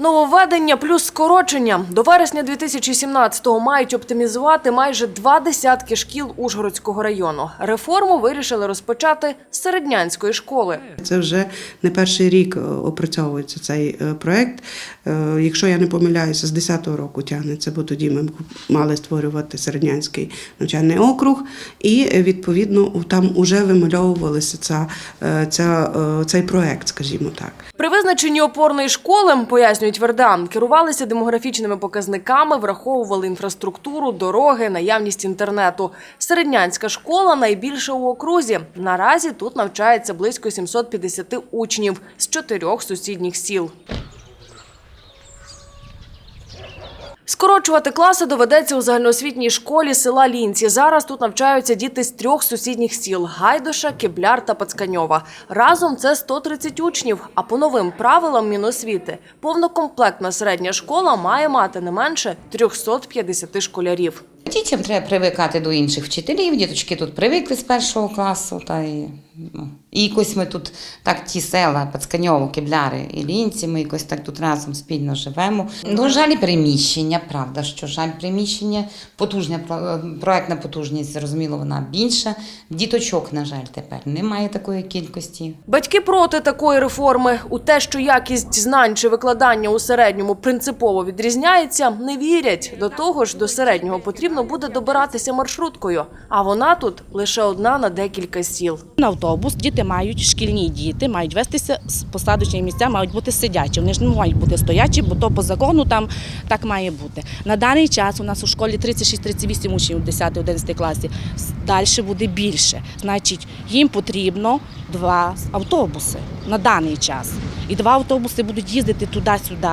Нововведення плюс скорочення. До вересня 2017-го мають оптимізувати майже два десятки шкіл Ужгородського району. Реформу вирішили розпочати з середнянської школи. Це вже не перший рік е, опрацьовується цей е, проект. Е, Якщо я не помиляюся, з 10-го року тягнеться, бо тоді ми мали створювати середнянський навчальний округ, і відповідно там вже вимальовувалися ця, ця, цей проект, скажімо так. При визначенні опорної школи, пояснюють Верда, керувалися демографічними показниками, враховували інфраструктуру, дороги, наявність інтернету. Середнянська школа найбільша у окрузі. Наразі тут навчається близько 750 учнів з чотирьох сусідніх сіл. Скорочувати класи доведеться у загальноосвітній школі села Лінці. Зараз тут навчаються діти з трьох сусідніх сіл – Гайдуша, Кебляр та Пацканьова. Разом це 130 учнів, а по новим правилам Міносвіти повнокомплектна середня школа має мати не менше 350 школярів. Дітям треба привикати до інших вчителів. Діточки тут привикли з першого класу. Та ну, і якось ми тут так ті села, Пацканьово, Кебляри і Лінці, ми якось так тут разом спільно живемо. Ну, жаль, приміщення, правда, що жаль приміщення, потужня про- проектна потужність, зрозуміло, вона більша. Діточок, на жаль, тепер немає такої кількості. Батьки проти такої реформи. У те, що якість знань чи викладання у середньому принципово відрізняється, не вірять. До того ж, до середнього потрібно буде добиратися маршруткою, а вона тут лише одна на декілька сіл. На автобус діти мають, шкільні діти мають вестися з посадочні місця, мають бути сидячі. Вони ж не мають бути стоячі, бо то по закону там так має бути. На даний час у нас у школі 36-38 учнів у 10-11 класі. Далі буде більше. Значить, їм потрібно два автобуси на даний час. І два автобуси будуть їздити туди-сюди.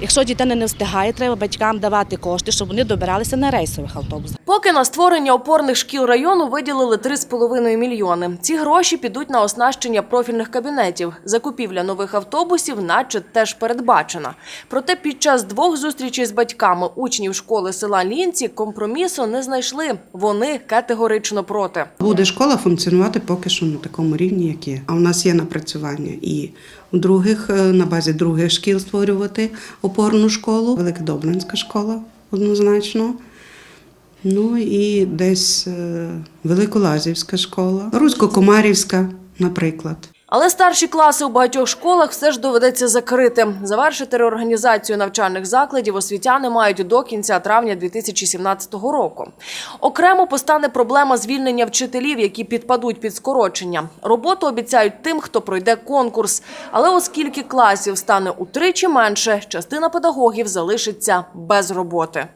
Якщо дитина не встигає, треба батькам давати кошти, щоб вони добиралися на рейсових автобусах. Поки на створення опорних шкіл району виділили 3,5 мільйони. Ці гроші підуть на оснащення профільних кабінетів. Закупівля нових автобусів, наче теж передбачена. Проте під час двох зустрічей з батьками учнів школи села Лінці компромісу не знайшли. Вони категорично проти. Буде школа функціонувати поки що на такому рівні, як є. А в нас є напрацювання і у других, е, на базі других шкіл створювати опорну школу. Великодобринська школа однозначно. Ну і десь е, Великолазівська школа, Русько-Комарівська, наприклад. Але старші класи у багатьох школах все ж доведеться закрити. Завершити реорганізацію навчальних закладів освітяни мають до кінця травня 2017 року. Окремо постане проблема звільнення вчителів, які підпадуть під скорочення. Роботу обіцяють тим, хто пройде конкурс. Але оскільки класів стане утричі менше, частина педагогів залишиться без роботи.